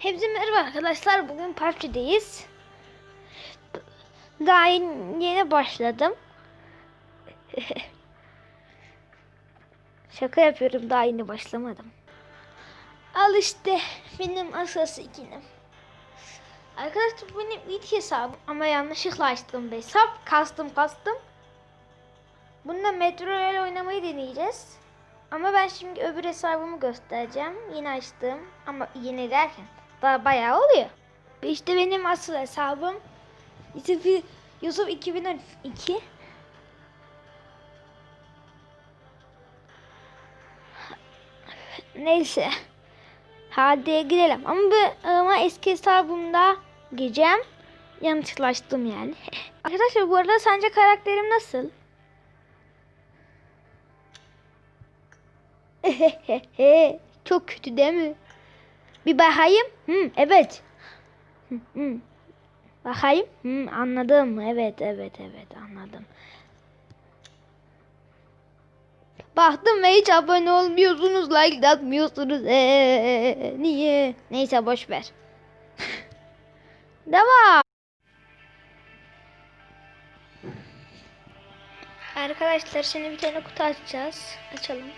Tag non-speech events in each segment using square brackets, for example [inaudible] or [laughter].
Hepsi merhaba arkadaşlar. Bugün PUBG'deyiz. Daha yeni, yeni başladım. [laughs] Şaka yapıyorum. Daha yeni başlamadım. Al işte benim asası ikinim. Arkadaşlar benim ilk hesabım ama yanlışlıkla açtım bir hesap. Kastım kastım. Bunda Metro Rail oynamayı deneyeceğiz. Ama ben şimdi öbür hesabımı göstereceğim. Yine açtım ama yine derken daha bayağı oluyor. İşte benim asıl hesabım. Yusuf, Yusuf 2012. Neyse. Hadi girelim. Ama, bu, ama eski hesabımda gireceğim. Yanlışlıkla açtım yani. [laughs] Arkadaşlar bu arada sence karakterim nasıl? [laughs] Çok kötü değil mi? Bir bakayım. Hı, evet. Hı, hı. Bakayım. Hı, anladım. Evet, evet, evet anladım. Baktım ve hiç abone olmuyorsunuz, like de atmıyorsunuz. Ee, niye? Neyse boş ver. [laughs] Devam. Arkadaşlar şimdi bir tane kutu açacağız. Açalım.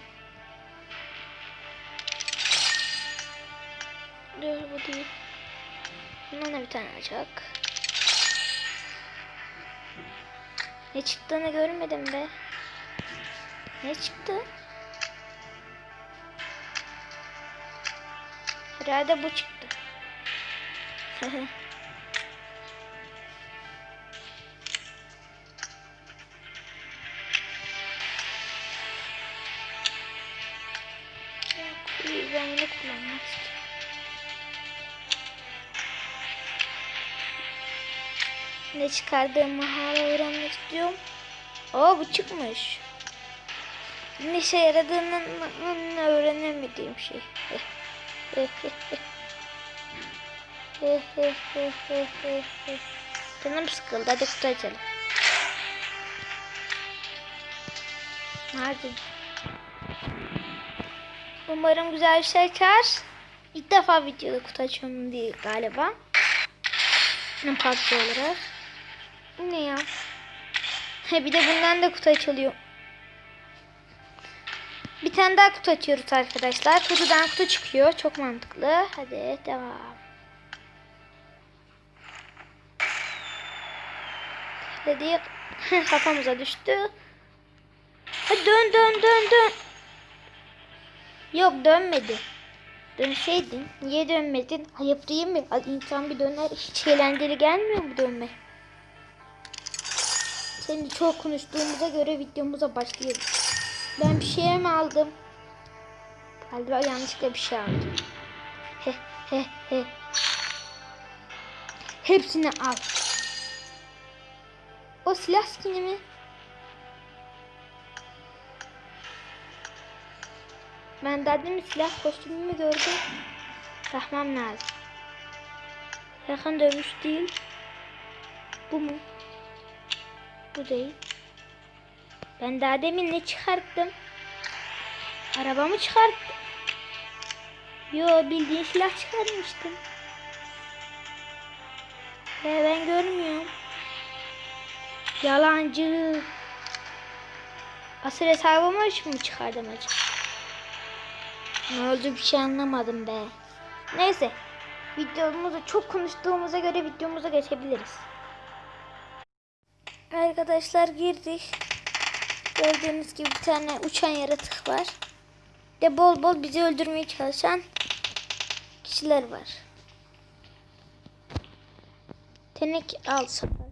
Dur bu değil. Bundan da bir tane açacak. Ne çıktığını görmedim be. Ne çıktı? Herhalde bu çıktı. [laughs] ben bunu kullanmak istiyorum. Ne çıkardığımı hala öğrenmek istiyorum. Aa bu çıkmış. Ne işe yaradığını öğrenemediğim şey. [laughs] Canım sıkıldı. Hadi kutu açalım. Umarım güzel bir şey çıkar. İlk defa videoda kutu açıyorum diye galiba. PUBG olarak. Bu ne ya? He bir de bundan da kutu açılıyor. Bir tane daha kutu açıyoruz arkadaşlar. Kutudan kutu çıkıyor. Çok mantıklı. Hadi devam. Dedi kafamıza düştü. Hadi dön dön dön dön. Yok dönmedi. Dönseydin. Niye dönmedin? Ayıp değil mi? İnsan bir döner. Hiç eğlenceli gelmiyor mu dönme? Seni çok konuştuğumuza göre videomuza başlayalım. Ben bir şey mi aldım? Galiba yanlışlıkla bir şey aldım. He he he. Hepsini al. O silah skini mi? Ben demin silah kostümümü gördüm. Bakmam lazım. Yakın dövüş değil. Bu mu? Bu değil. Ben daha demin ne çıkarttım? Arabamı çıkarttım. Yo bildiğin silah çıkarmıştım. Ve ben görmüyorum. Yalancı. Asıl hesabımı mi çıkardım acaba? Ne oldu bir şey anlamadım be. Neyse. Videomuzu çok konuştuğumuza göre videomuza geçebiliriz. Arkadaşlar girdik. Gördüğünüz gibi bir tane uçan yaratık var. De bol bol bizi öldürmeye çalışan kişiler var. Tenek al sapar.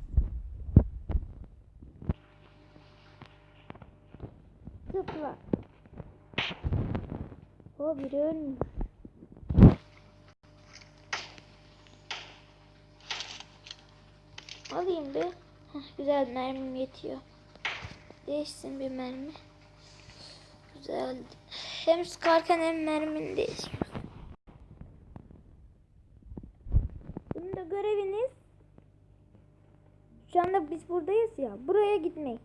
Zıpla. O biri ölmüş. Alayım bir. Heh, güzel mermim yetiyor. Değişsin bir mermi. Güzel. Hem sıkarken hem mermin değişiyor. Bunun da göreviniz şu anda biz buradayız ya. Buraya gitmek.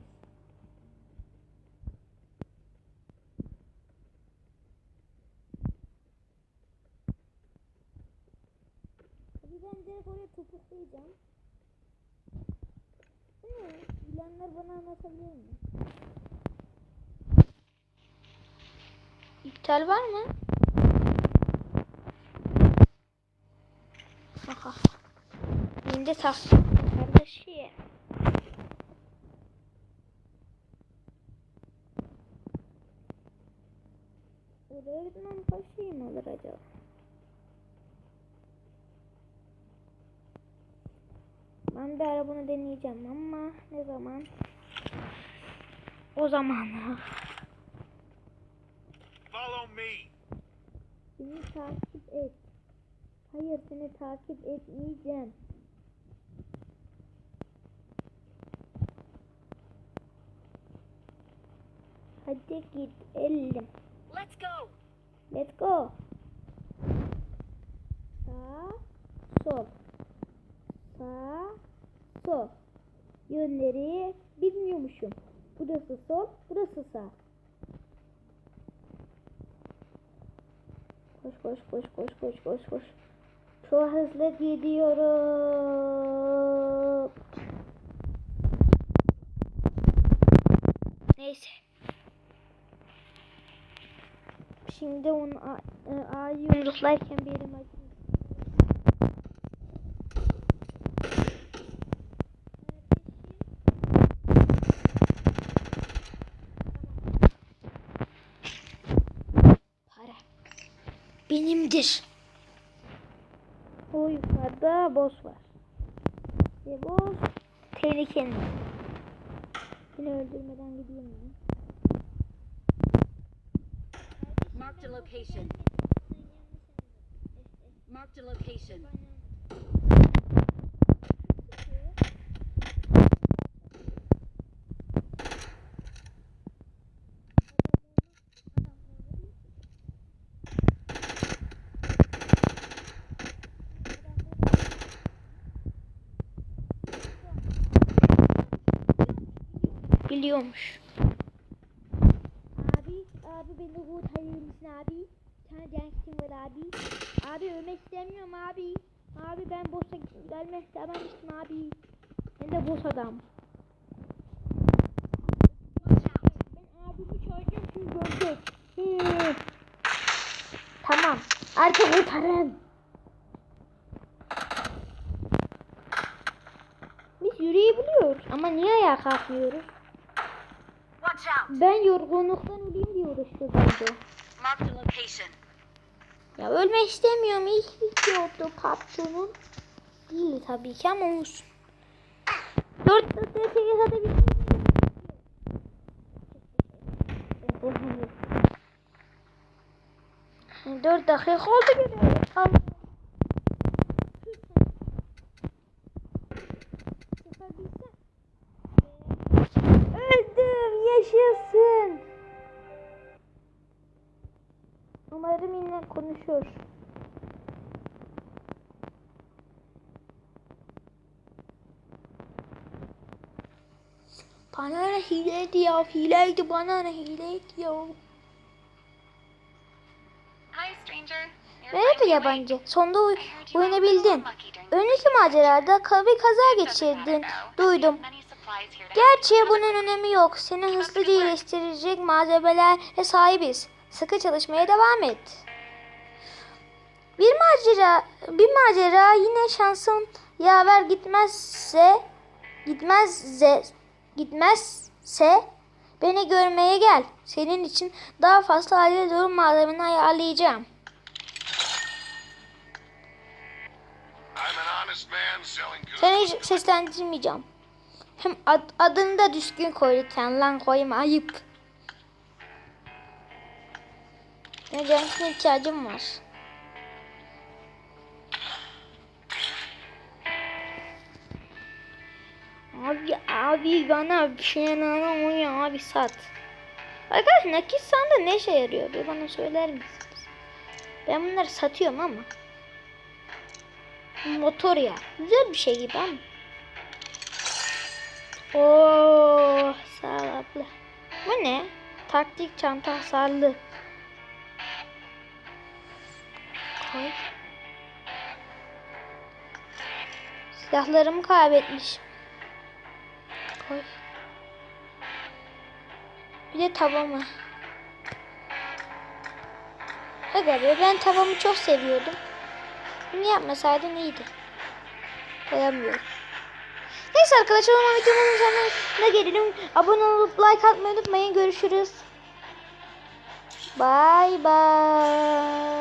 direkt oraya topuklayacağım. Bilenler bana anlatabilir mi? İptal var mı? Aha. Şimdi taktım kardeşi. Oraya gitmem mi olur acaba? Ben bir ara bunu deneyeceğim ama ne zaman? O zaman. Follow me. Beni takip et. Hayır seni takip etmeyeceğim. Hadi git elim. Let's go. Let's go. Sağ, sol. Sağ, sol. Yönleri bilmiyormuşum. Burası sol, burası sağ. Koş koş koş koş koş koş koş. Çok hızlı gidiyorum. Neyse. Şimdi onu e, A'yı yumruklarken bir elim acıyor. Benimdir. O yukarıda boss var. Ve boss tehlikeli. Beni öldürmeden gideyim mi? Marked a location. Marked a location. Biliyormuş. Abi, abi beni kurtarır mısın abi? Sana densin var abi. Abi ölmek istemiyorum abi. Abi ben boss'a gelmek istememiştim abi. Ben de boss adam. Ben abimi çağıracağım çünkü görecek. Hı. Tamam. Artık kurtarın. Biz yürüyebiliyoruz ama niye ayağa kalkmıyoruz? Ben yorgunluktan öleyim diye uğraştı bence. Ya ölmek istemiyorum. İlk videodu PUBG'nin. Değil tabii ki ama olsun. 4 dakika 8 hadi bir Dört dakika oldu göre. Konuşur. Bana ne hileydi ya, hileydi bana ne hileydi ya. Finally yabancı, sonunda oy- awake. I heard you oyunu were a little bildin. unlucky during Önceki macerada bir kaza geçirdin, duydum. Gerçi bunun önemi yok. Seni hızlıca iyileştirecek malzemelere sahibiz. Sıkı çalışmaya devam et. Bir macera, bir macera yine şansın yaver gitmezse, gitmezse, gitmezse beni görmeye gel. Senin için daha fazla aile durum malzemeni ayarlayacağım. Seni hiç seslendirmeyeceğim. Hem ad- adını da düzgün koy lütfen lan koyma ayıp. Ne ihtiyacım var. Abi abi bana bir şey alamıyor abi sat. Arkadaş nakit sandı ne işe yarıyor? Bir bana söyler misiniz? Ben bunları satıyorum ama. Motor ya. Güzel bir şey gibi ama. Oo, sağ ol abla. Bu ne? Taktik çanta hasarlı. Koy. Silahlarımı kaybetmişim. Bir de tavamı. Aga be ben tavamı çok seviyordum. Bunu yapmasaydın iyiydi. Koyamıyorum. Neyse arkadaşlar o zaman videomuzun sonuna gelelim. Abone olup like atmayı unutmayın. Görüşürüz. Bye bye.